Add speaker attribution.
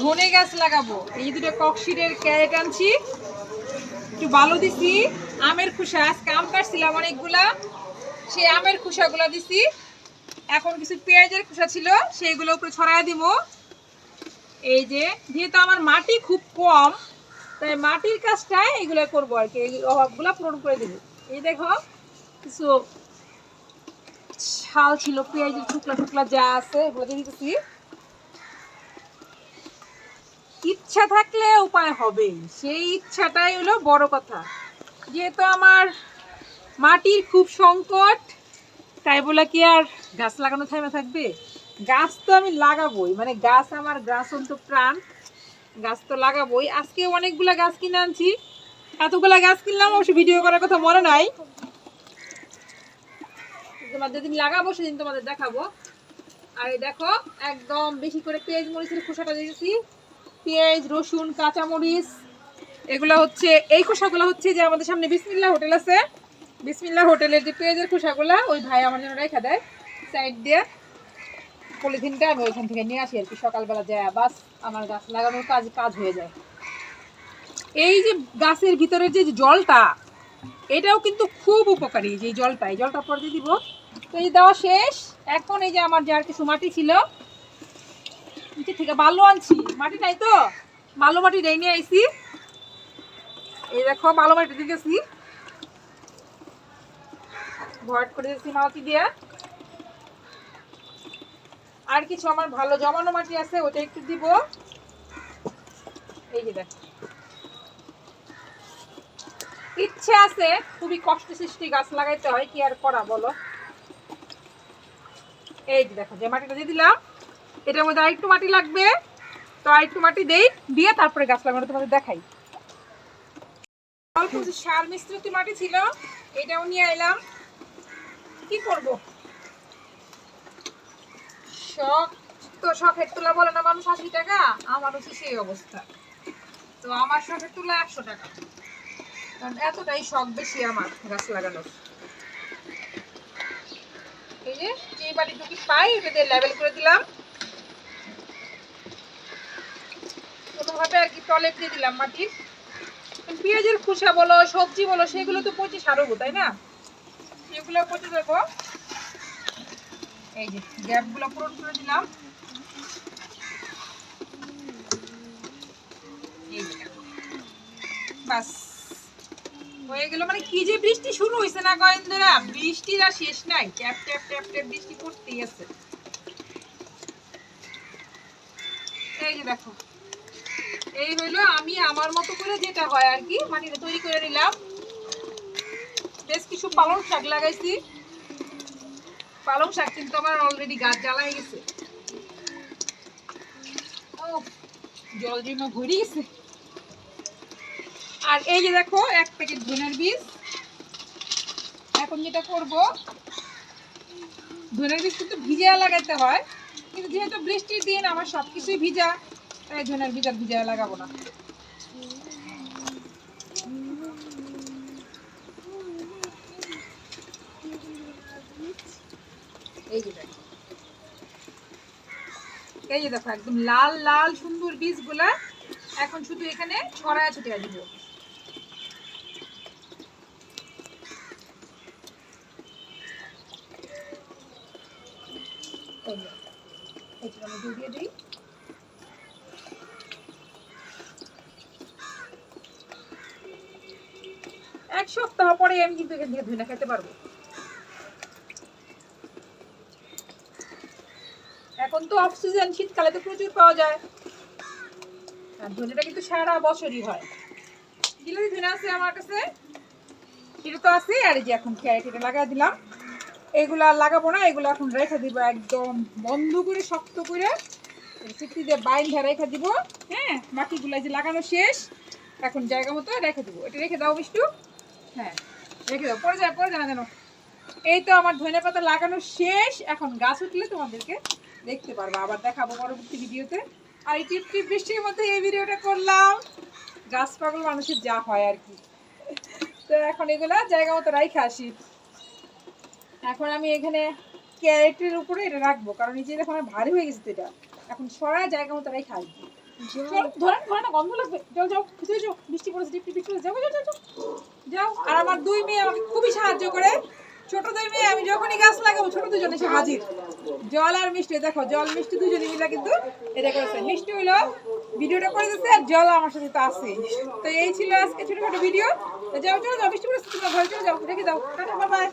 Speaker 1: ধনে গাছ লাগাবো। এই দুটো ককশিটের ক্যারেট আনছি। একটু বালু দিছি, আমের খোসা। আজকে আম কাটছিলাম অনেকগুলা। সেই আমের খোসাগুলো দিছি। এখন কিছু পেঁয়াজের খোসা ছিল, সেইগুলো উপরে ছড়াই দিব। এই যে, যেহেতু আমার মাটি খুব কম, তাই মাটির কাজটা এগুলো করব আর কি। অভাবগুলো পূরণ করে দেবো। এই দেখো, কিছু ছাল ছিল, পেঁয়াজের টুকলা টুকলা যা আছে, এগুলো দিয়ে দিতেছি। ইচ্ছা থাকলে উপায় হবে সেই ইচ্ছাটাই হলো বড় কথা। যেহেতু আমার মাটির খুব সংকট, তাই বলে কি আর গাছ লাগানো থামে থাকবে? গাছ তো আমি লাগাবোই। মানে গাছ আমার অন্ত প্রাণ। গাছ তো লাগাবোই। আজকে অনেকগুলা গাছ কিনে আনছি। এতগুলা গাছ কিনলাম, অবশ্য ভিডিও করার কথা মনে নাই। তোমার যেদিন লাগাবো, সেদিন তোমাদের দেখাবো। আর দেখো, একদম বেশি করে পেঁয়াজ, মরিচের খোসাটা দিয়েছি। পেঁয়াজ, রসুন, কাঁচামরিচ, এগুলো হচ্ছে, এই খোসাগুলো হচ্ছে যে আমাদের সামনে বিসমিল্লা হোটেল আছে। বিসমিল্লা হোটেলের যে পেঁয়াজের খোসাগুলো, ওই ভাই আমার জন্য রেখা দেয়। সাইড দিয়ে পলিথিনটা আমি ওইখান থেকে নিয়ে আসি আর কি। সকালবেলা যায়, বাস আমার গাছ লাগানোর কাজ কাজ হয়ে যায়। এই যে গাছের ভিতরের যে জলটা, এটাও কিন্তু খুব উপকারী, যে জলটা, এই জলটা পরে দিব। তো এই দেওয়া শেষ। এখন এই যে আমার যার কিছু মাটি ছিল নিচে থেকে বালু আনছি। মাটি নাই তো? বালু মাটি রেই নিয়ে এই দেখো, বালু মাটি দিয়ে গেছি। করে দিয়েছি দিয়ে। আর কিছু আমার ভালো জমানো মাটি আছে, ওটা একটু দিব। এই যে ইচ্ছে আছে, খুবই কষ্ট সৃষ্টি গাছ লাগাইতে হয়, কি আর করা বলো? এই যে দেখো, যে মাটিটা দিয়ে দিলাম। এটার মধ্যে আরেকটু মাটি লাগবে। তো আরেকটু মাটি দেই, দিয়ে তারপরে গাছ লাগানো, তোমাদের দেখাই। সার মিশ্রিত মাটি ছিল, এটাও নিয়ে এলাম। কি করব? শখ, তো শখের তোলা বলে না মানুষ আশি টাকা আমার হচ্ছে সেই অবস্থা। তো আমার শখের তোলা একশো টাকা। কারণ এতটাই শখ বেশি আমার গাছ লাগানোর। এই যে যে বাড়িটুকু পাই এটা লেবেল করে দিলাম। কোনোভাবে আর কি টলেট দিয়ে দিলাম মাটির পেঁয়াজের খোসা বলো, সবজি বলো, সেগুলো তো পচে সারবো তাই না? সেগুলো পচে দেবো এই যে গ্যাপগুলো পূরণ করে দিলাম। বাস। হয়ে গেল। মানে কি যে বৃষ্টি শুরু হয়েছে না গয়েন্দ্রা বৃষ্টির আর শেষ নাই। ট্যাপ ট্যাপ ট্যাপ ট্যাপ বৃষ্টি পড়তেই আছে। এই যে দেখো। এই হইল আমি আমার মতো করে যেটা হয় আর কি মাটিটা তৈরি করে নিলাম। বেশ কিছু পালং শাক লাগাইছি। পালং শাক কিন্তু আমার অলরেডি গাছ জ্বালা হয়ে গেছে জল জমা ভরে গেছে। আর এই যে দেখো, এক প্যাকেট ধনের বীজ। এখন যেটা করব, ধনের বীজ কিন্তু ভিজা লাগাইতে হয়, কিন্তু যেহেতু বৃষ্টির দিন, আমার সব কিছুই ভিজা। তাই ধনের বীজ আর ভিজা লাগাবো না। এই যে দেখো। এই একদম লাল লাল সুন্দর বীজগুলা এখন শুধু এখানে ছড়ায় ছিটিয়ে দিব। এই এই দিয়ে দিই। এক সপ্তাহ পরে আমি কিন্তু এখান থেকে ধুয়ে খেতে পারব। এখন তো অফ সিজন শীতকালে তো প্রচুর পাওয়া যায়। আর ধনেটা কিন্তু সারা বছরই হয়। ধনে আছে আমার কাছে। তো আছে, আর যে এখন লাগাই দিলাম। এগুলো লাগাবো না, এগুলো এখন রেখে দিব একদম বন্ধ করে, শক্ত করে। চুক্তি দিয়ে রেখে দিব। হ্যাঁ বাকিগুলো যে লাগানো শেষ। এখন জায়গা মতো রেখে দিব। এটা রেখে দাও মিষ্টু। হ্যাঁ রেখে দাও। পরে যায় পরে যায় না যেন এই তো আমার ধনে পাতা লাগানো শেষ। এখন গাছ উঠলে তোমাদেরকে দেখতে পারব। আবার দেখাবো পরবর্তী ভিডিওতে। আর এই টিপ টিপ বৃষ্টির মধ্যে এই ভিডিওটা করলাম। গাছ পাগল মানুষের যা হয় আর কি। তো এখন এগুলা জায়গা মতো রাইখে আসি। এখন আমি এখানে ক্যারেটের উপরে এটা রাখব। কারণ এই যে এখন ভারী হয়ে গেছে এটা। এখন সরা জায়গা মতো রাইখে আসব। ধরেন না গন্ধ লাগবে। যাও যাও ভিতরে যাও। বৃষ্টি পড়েছে টিপ টিপ যাও যাও যাও। আর আমার দুই মেয়ে আমাকে খুবই সাহায্য করে। ছোট দুই মেয়ে, আমি যখনই গাছ লাগাবো ছোট দুজনে সে হাজির। জল আর মিষ্টি, দেখো, জল, মিষ্টি দুজনে মিলে কিন্তু এটা করেছে। মিষ্টি হইল, ভিডিওটা করে দিচ্ছে আর জল আমার সাথে তো আছে তো এই ছিল আজকে ছোটখাটো ভিডিও। যাও, চলো যাও, মিষ্টি করে যাও চলে যাও বাই